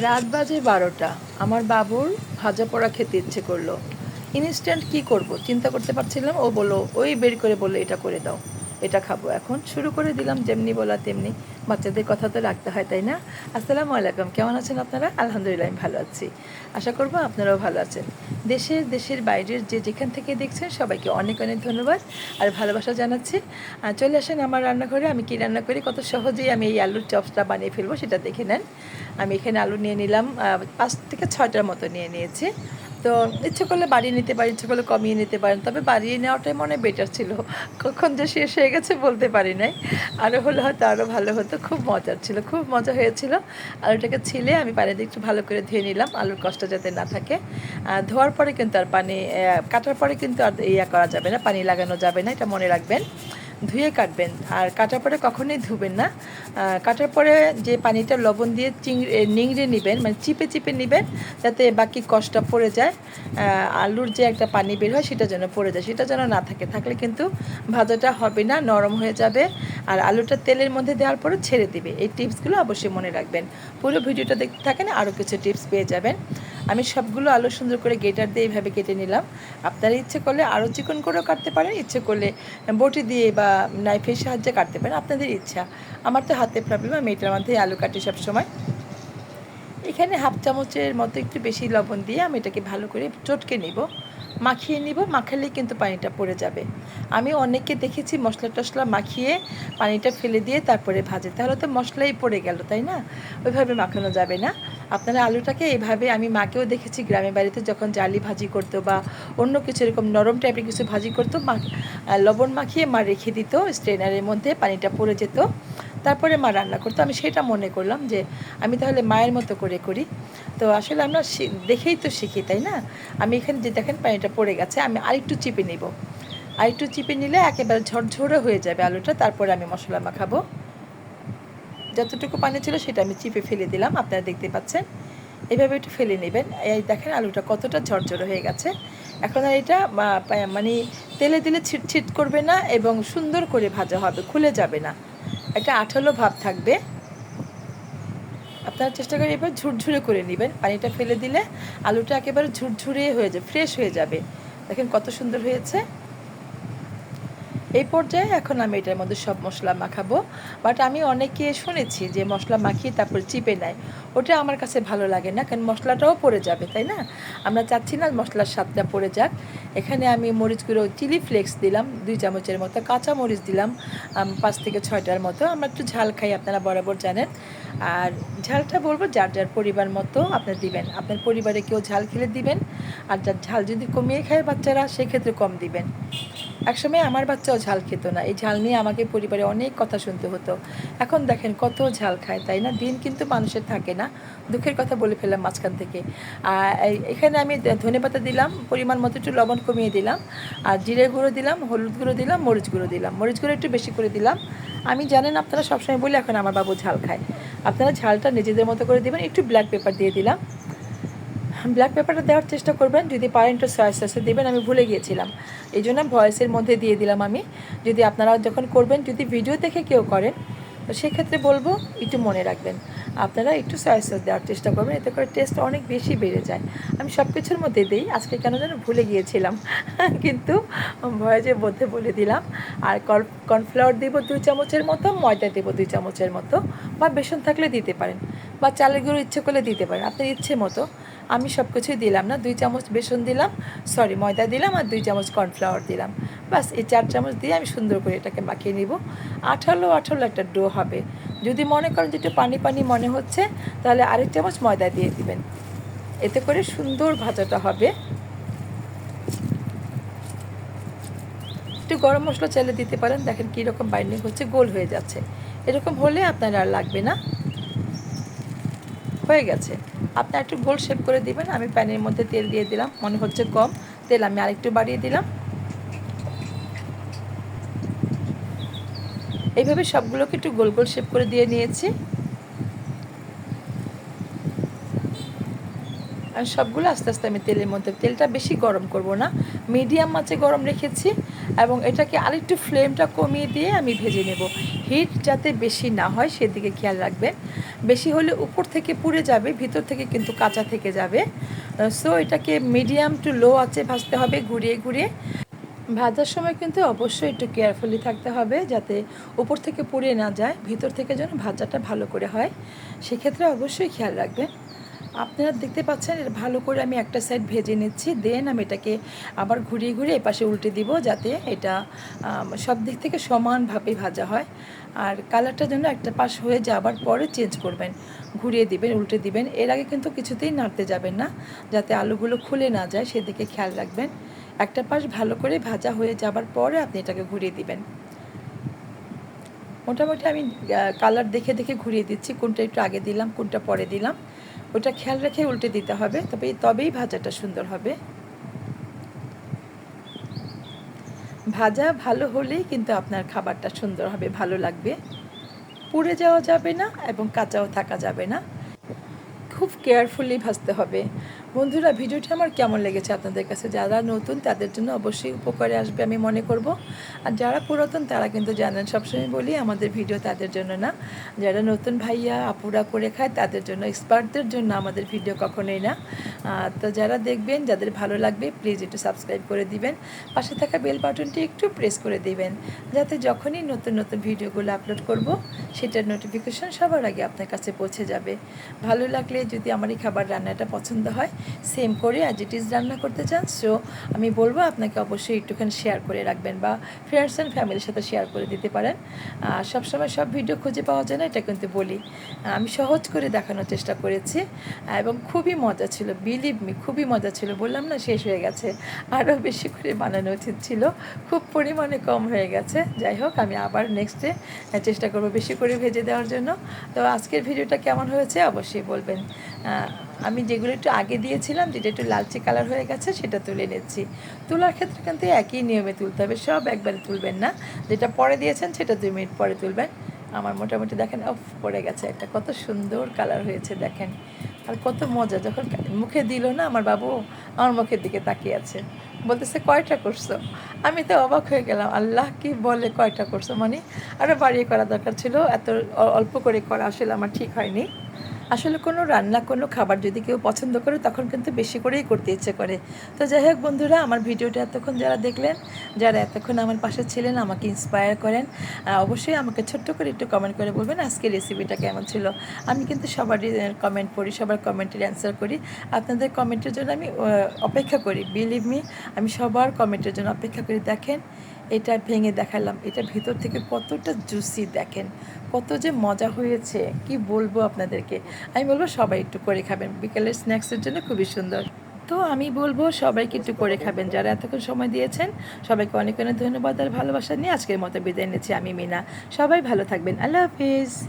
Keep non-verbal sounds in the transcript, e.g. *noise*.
রাত বাজে বারোটা। আমার বাবুর ভাজা পড়া খেতে ইচ্ছে করল। ইনস্ট্যান্ট কি করব? চিন্তা করতে পারছিলাম। ও বলো ওই বের করে বলে এটা করে দাও। এটা খাব এখন। শুরু করে দিলাম যেমনি বলা তেমনি। বাচ্চাদের কথা তো রাখতে হয়, তাই না? আসসালামু আলাইকুম, কেমন আছেন আপনারা? আলহামদুলিল্লাহ, আমি ভালো আছি। আশা করব আপনারাও ভালো আছেন। দেশের দেশের বাইরের যে যেখান থেকে দেখছেন, সবাইকে অনেক অনেক ধন্যবাদ আর ভালোবাসা জানাচ্ছি। চলে আসেন আমার রান্নাঘরে। আমি কী রান্না করি? কত সহজেই আমি এই আলুর চপসটা বানিয়ে ফেলব, সেটা দেখে নেন। আমি এখানে আলু নিয়ে নিলাম পাঁচ থেকে ছয়টার মতো নিয়ে নিয়েছি। তো ইচ্ছে করলে বাড়িয়ে নিতে পারেন, ইচ্ছে করলে কমিয়ে নিতে পারেন। তবে বাড়িয়ে নেওয়াটাই মনে বেটার ছিল। কখন যে শেষ হয়ে গেছে বলতে পারি নাই। আরও হলে হয়তো আরও ভালো হতো, খুব মজার ছিল, খুব মজা হয়েছিল। আলুটাকে ছিলে আমি পানি দিয়ে একটু ভালো করে ধুয়ে নিলাম, আলুর কষ্ট যাতে না থাকে। ধোয়ার পরে কিন্তু আর পানি কাটার পরে কিন্তু আর ইয়া করা যাবে না, পানি লাগানো যাবে না, এটা মনে রাখবেন। ধুয়ে কাটবেন। আর কাটার পরে কখনোই ধুবেন না। কাটার পরে যে পানিটা লবণ দিয়ে চিংড়ে নিংড়ে নেবেন মানে চিপে চিপে নেবেন, যাতে বাকি কষ্টটা পড়ে যায়। আলুর যে একটা পানি বের হয়, সেটা যেন পড়ে যায়। সেটা যেন না থাকে। থাকলে কিন্তু ভাজাটা হবে না, নরম হয়ে যাবে। আর আলুটা তেলের মধ্যে দেওয়ার পরে ছেড়ে দিবে। এই টিপসগুলো অবশ্যই মনে রাখবেন। পুরো ভিডিওটা দেখতে থাকেন, আরও কিছু টিপস পেয়ে যাবেন। আমি সবগুলো আলু সুন্দর করে গেটার দিয়ে এইভাবে কেটে নিলাম। আপনারা ইচ্ছে করলে আরও চিকন করেও কাটতে পারেন, ইচ্ছে করলে বটি দিয়ে বা নাইফের সাহায্যে কাটতে পারেন, আপনাদের ইচ্ছা। আমার তো হাতে প্রবলেম আমি এটার মধ্যে আলু কাটি সবসময়। এখানে হাফ চামচের মতো একটু বেশি লবণ দিয়ে আমি এটাকে ভালো করে চটকে নিব। মাখিয়ে নিব, মাখালেই কিন্তু পানিটা পড়ে যাবে। আমি অনেককে দেখেছি মশলা টশলা মাখিয়ে পানিটা ফেলে দিয়ে তারপরে ভাজে। তাহলে তো মশলাই পড়ে গেল, তাই না? ওইভাবে মাখানো যাবে না। আপনারা আলুটাকে এইভাবে আমি মাকেও দেখেছি গ্রামে বাড়িতে যখন জালি ভাজি করতো বা অন্য কিছু এরকম নরম টাইপের কিছু ভাজি করতো, মা লবণ মাখিয়ে মা রেখে দিত স্ট্রেনারের মধ্যে, পানিটা পড়ে যেত। তারপরে মা রান্না করতো। আমি সেটা মনে করলাম যে আমি তাহলে মায়ের মতো করে করি। তো আসলে আমরা দেখেই তো শিখি, তাই না? আমি এখানে যে দেখেন পানিটা পড়ে গেছে, আমি আরেকটু চিপে নিব। আরেকটু চিপে নিলে একেবারে ঝরঝরে হয়ে যাবে আলুটা, তারপরে আমি মশলা মাখাবো। যতটুকু পানি ছিল সেটা আমি চিপে ফেলে দিলাম, আপনারা দেখতে পাচ্ছেন। এইভাবে একটু ফেলে নেবেন। এই দেখেন আলুটা কতটা ঝরঝরে হয়ে গেছে। এখন আর এটা মানে তেলে দিলে ছিটছিট করবে না এবং সুন্দর করে ভাজা হবে, খুলে যাবে না। একটা আঠালো ভাব থাকবে। আপনারা চেষ্টা করে এবার ঝুরঝুরে করে নেবেন। পানিটা ফেলে দিলে আলুটা একেবারে ঝুরঝুরে হয়ে যাবে ফ্রেশ হয়ে যাবে। দেখেন কত সুন্দর হয়েছে। এই পর্যায়ে এখন আমি এটার মধ্যে সব মশলা মাখাবো। বাট আমি অনেকে শুনেছি যে মশলা মাখিয়ে তারপর চিপে নেয়। ওটা আমার কাছে ভালো লাগে না, কারণ মশলাটাও পড়ে যাবে, তাই না? আমরা চাচ্ছি না মশলার স্বাদটা পড়ে যাক। এখানে আমি মরিচ গুঁড়ো, চিলি ফ্লেক্স দিলাম, দুই চামচের মতো কাঁচা মরিচ দিলাম পাঁচ থেকে ছয়টার মতো। আমরা একটু ঝাল খাই, আপনারা বরাবর জানেন। আর ঝালটা বলব যার যার পরিবার মতো আপনার দিবেন। আপনার পরিবারে কেউ ঝাল খেলে দিবেন, আর যার ঝাল যদি কমিয়ে খায় বাচ্চারা, সেক্ষেত্রে কম দিবেন। একসময় আমার বাচ্চাও ঝাল খেত না। এই ঝাল নিয়ে আমাকে পরিবারে অনেক কথা শুনতে হতো। এখন দেখেন কত ঝাল খায়, তাই না? দিন কিন্তু মানুষের থাকে না। দুঃখের কথা বলে ফেললাম মাঝখান থেকে। আর এখানে আমি ধনে পাতা দিলাম, পরিমাণ মতো একটু লবণ কমিয়ে দিলাম। আর জিরে গুঁড়ো দিলাম, হলুদ গুঁড়ো দিলাম, মরিচ গুঁড়ো দিলাম। মরিচ গুঁড়ো একটু বেশি করে দিলাম। আমি জানেন আপনারা সবসময় বলি এখন আমার বাবু ঝাল খায়। আপনারা ঝালটা নিজেদের মতো করে দেবেন, একটু ব্ল্যাক পেপার দিয়ে দিলাম। ব্ল্যাক পেপারটা দেওয়ার চেষ্টা করবেন, যদি পারেন একটু সয়া সসে দেবেন, আমি ভুলে গিয়েছিলাম। এই জন্য ভয়েসের মধ্যে দিয়ে দিলাম আমি। যদি আপনারা যখন করবেন, যদি ভিডিও দেখে কেউ করেন, তো সেক্ষেত্রে বলব, একটু মনে রাখবেন। আপনারা একটু সয়া সস দেওয়ার চেষ্টা করবেন, এতে করে টেস্ট অনেক বেশি বেড়ে যায়। আমি সব কিছুর মধ্যে দিই, আজকে কেন যেন ভুলে গিয়েছিলাম। *laughs* কিন্তু ভয়েসের মধ্যে বলে দিলাম। আর কর্নফ্লাওয়ার দেবো দুই চামচের মতো, ময়দা দেবো দুই চামচের মতো, বা বেসন থাকলে দিতে পারেন। বা চালের গুঁড়ো ইচ্ছে করলে দিতে পারেন। আপনার ইচ্ছে মতো। আমি সব কিছুই দিলাম না। দুই চামচ বেসন দিলাম সরি ময়দা দিলাম আর দুই চামচ কর্নফ্লাওয়ার দিলাম। বাস এই চার চামচ দিয়ে আমি সুন্দর করে এটাকে মাখিয়ে নিব। আঠালো আঠালো একটা ডো হবে। যদি মনে করেন যে একটু পানি পানি মনে হচ্ছে, তাহলে আরেক চামচ ময়দা দিয়ে দিবেন। এতে করে সুন্দর ভাজাটা হবে। একটু গরম মশলা চাইলে দিতে পারেন। দেখেন কীরকম বাইন্ডিং হচ্ছে, গোল হয়ে যাচ্ছে। এরকম হলে আপনার আর লাগবে না। হয়ে গেছে। আপনি একটু গোল শেপ করে দিবেন, আমি প্যানের মধ্যে তেল দিয়ে দিলাম, মনে হচ্ছে কম। তেল আমি আরেকটু বাড়িয়ে দিলাম। এইভাবে সবগুলোকে একটু গোল গোল শেপ করে দিয়ে নিয়েছি। আর সবগুলো আস্তে আস্তে আমি তেলের মধ্যে, তেলটা বেশি গরম করব না। মিডিয়াম মাছে গরম রেখেছি। এবং এটাকে আরেকটু ফ্লেমটা কমিয়ে দিয়ে আমি ভেজে নেব। হিট যাতে বেশি না হয় সেদিকে খেয়াল রাখবেন। বেশি হলে উপর থেকে পুড়ে যাবে, ভিতর থেকে কিন্তু কাঁচা থেকে যাবে। সো এটাকে মিডিয়াম টু লো আছে ভাজতে হবে ঘুরিয়ে ঘুরিয়ে। ভাজার সময় কিন্তু অবশ্যই একটু কেয়ারফুলি থাকতে হবে যাতে উপর থেকে পুড়ে না যায়, ভিতর থেকে যেন ভাজাটা ভালো করে হয়। সেক্ষেত্রে অবশ্যই খেয়াল রাখবেন। আপনারা দেখতে পাচ্ছেন ভালো করে আমি একটা সাইড ভেজে নিচ্ছি দেন আমি এটাকে আবার ঘুরিয়ে ঘুরিয়ে এপাশে উল্টে দিব যাতে এটা সব দিক থেকে সমানভাবে ভাজা হয়। আর কালারটা যেন একটা পাশ হয়ে যাবার পরে চেঞ্জ করবেন, ঘুরিয়ে দিবেন, উল্টে দিবেন। এর আগে কিন্তু কিছুতেই নাড়তে যাবেন না, যাতে আলুগুলো খুলে না যায়, সেদিকে খেয়াল রাখবেন। একটা পাশ ভালো করে ভাজা হয়ে যাবার পরে আপনি এটাকে ঘুরিয়ে দিবেন। মোটামুটি আমি কালার দেখে দেখে ঘুরিয়ে দিচ্ছি, কোনটা একটু আগে দিলাম, কোনটা পরে দিলাম। ওটা খেয়াল রেখে উল্টে দিতে হবে, তবে তবেই ভাজাটা সুন্দর হবে। ভাজা ভালো হলেই কিন্তু আপনার খাবারটা সুন্দর হবে, ভালো লাগবে। পুড়ে যাওয়া যাবে না এবং কাঁচাও থাকা যাবে না। খুব কেয়ারফুলি ভাজতে হবে। বন্ধুরা, ভিডিওটা আমার কেমন লেগেছে আপনাদের কাছে? যারা নতুন, তাদের জন্য অবশ্যই উপকারে আসবে আমি মনে করব। আর যারা পুরাতন, তারা কিন্তু জানেন, সবসময় বলি আমাদের ভিডিও তাদের জন্য না। যারা নতুন ভাইয়া, আপুরা করে খায়, তাদের জন্য এক্সপার্টদের জন্য আমাদের ভিডিও কখনোই না। তো যারা দেখবেন, যাদের ভালো লাগবে প্লিজ একটু সাবস্ক্রাইব করে দিবেন। পাশে থাকা বেল বাটনটি একটু প্রেস করে দিবেন। যাতে যখনই নতুন নতুন ভিডিওগুলো আপলোড করব, সেটার নোটিফিকেশন সবার আগে আপনার কাছে পৌঁছে যাবে। ভালো লাগলে যদি আমার এই খাবার রান্নাটা পছন্দ হয় সেম করে অ্যাজ ইট ইজ রান্না করতে চান সো আমি বলব আপনাকে অবশ্যই একটুখানি শেয়ার করে রাখবেন বা ফ্রেন্ডস অ্যান্ড ফ্যামিলির সাথে শেয়ার করে দিতে পারেন। সবসময় সব ভিডিও খুঁজে পাওয়া যায় না, এটা কিন্তু বলি। আমি সহজ করে দেখানোর চেষ্টা করেছি, এবং খুবই মজা ছিল বিলিভ মি খুবই মজা ছিল, বললাম না শেষ হয়ে গেছে। আরও বেশি করে বানানো উচিত ছিল, খুব পরিমাণে কম হয়ে গেছে। যাই হোক, আমি আবার নেক্সটে চেষ্টা করব বেশি করে ভেজে দেওয়ার জন্য। তো আজকের ভিডিওটা কেমন হয়েছে? অবশ্যই বলবেন। আমি যেগুলো একটু আগে দিয়েছিলাম, যেটা একটু লালচে কালার হয়ে গেছে, সেটা তুলে নিচ্ছি। তোলার ক্ষেত্রে কিন্তু একই নিয়মে তুলতে হবে, সব একবারে তুলবেন না। যেটা পরে দিয়েছেন, সেটা দুই মিনিট পরে তুলবেন। আমার মোটামুটি দেখেন অফ পড়ে গেছে একটা, কত সুন্দর কালার হয়েছে, দেখেন। আর কত মজা, যখন মুখে দিল না, আমার বাবু আমার মুখের দিকে তাকিয়ে আছে। বলতেছে, কয়টা করছ? আমি তো অবাক হয়ে গেলাম, আল্লাহ কি বলে কয়টা করছ মানে? আরও বাড়িয়ে করা দরকার ছিল, এত অল্প করে করা আসলে আমার ঠিক হয়নি। আসলে কোনো রান্না, কোনো খাবার যদি কেউ পছন্দ করে, তখন কিন্তু বেশি করেই করতে ইচ্ছে করে। তো যাই হোক বন্ধুরা, আমার ভিডিওটা এতক্ষণ যারা দেখলেন, যারা এতক্ষণ আমার পাশে ছিলেন, আমাকে ইন্সপায়ার করেন অবশ্যই আমাকে ছোট্ট করে একটু কমেন্ট করে বলবেন আজকে রেসিপিটা কেমন ছিল। আমি কিন্তু সবারই কমেন্ট পড়ি, সবার কমেন্টের অ্যান্সার করি। আপনাদের কমেন্টের জন্য আমি অপেক্ষা করি। বিলিভ মি আমি সবার কমেন্টের জন্য অপেক্ষা করি দেখেন। এটা ভেঙে দেখালাম। এটা ভিতর থেকে কতটা জুসি দেখেন, কত যে মজা হয়েছে, কি বলব আপনাদেরকে? আমি বলব সবাই একটু করে খাবেন। বিকেলের স্ন্যাক্সের জন্য খুবই সুন্দর। তো আমি বলব সবাইকে একটু করে খাবেন। যারা এতক্ষণ সময় দিয়েছেন, সবাইকে অনেক অনেক ধন্যবাদ আর ভালোবাসা নিয়ে আজকের মতো বিদায় নিচ্ছি। আমি মিনা। সবাই ভালো থাকবেন। আল্লাহ হাফিজ।